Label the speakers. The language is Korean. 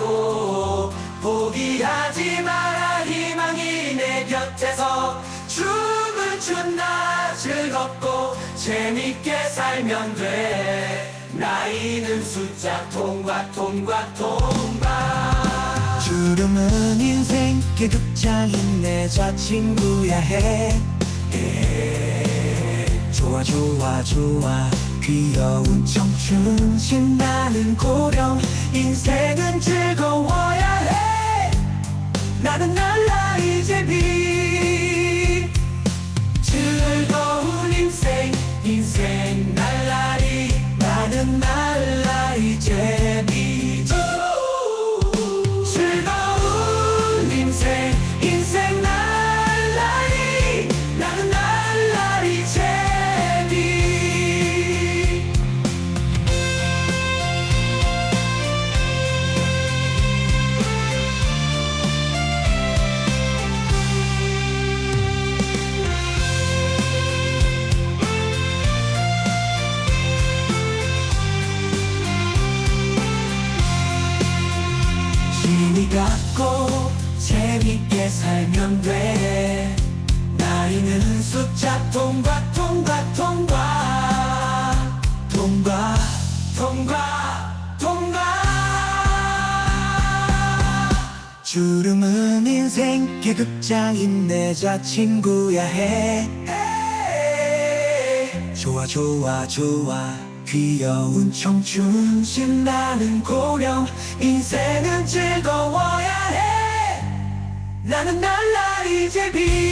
Speaker 1: 힘들다고 포기하지 마라. 희망이 내 곁에서 춤을 춘다. 즐겁고 재밌게 살면 돼. 나이는 숫자 통과 통과 통과. 주름은 인생 계급장인 내 자 친구야 해. 에, 좋아 좋아 좋아. 귀여운 청춘 신나는 고령 인생은 즐거워야 해. 나는 날라 이제 빛 즐거운 인생 인생 날라리 나는 날라 이제 힘이 갖고 재밌게 살면 돼. 나이는 숫자 통과 통과 통과. 통과 통과 통과. 주름은 인생 계급장 인 내 자 친구야 해. 좋아 좋아 좋아. 귀여운 청춘 신나는 고령. 인생은 즐거워야 해 나는 날라 이제 빛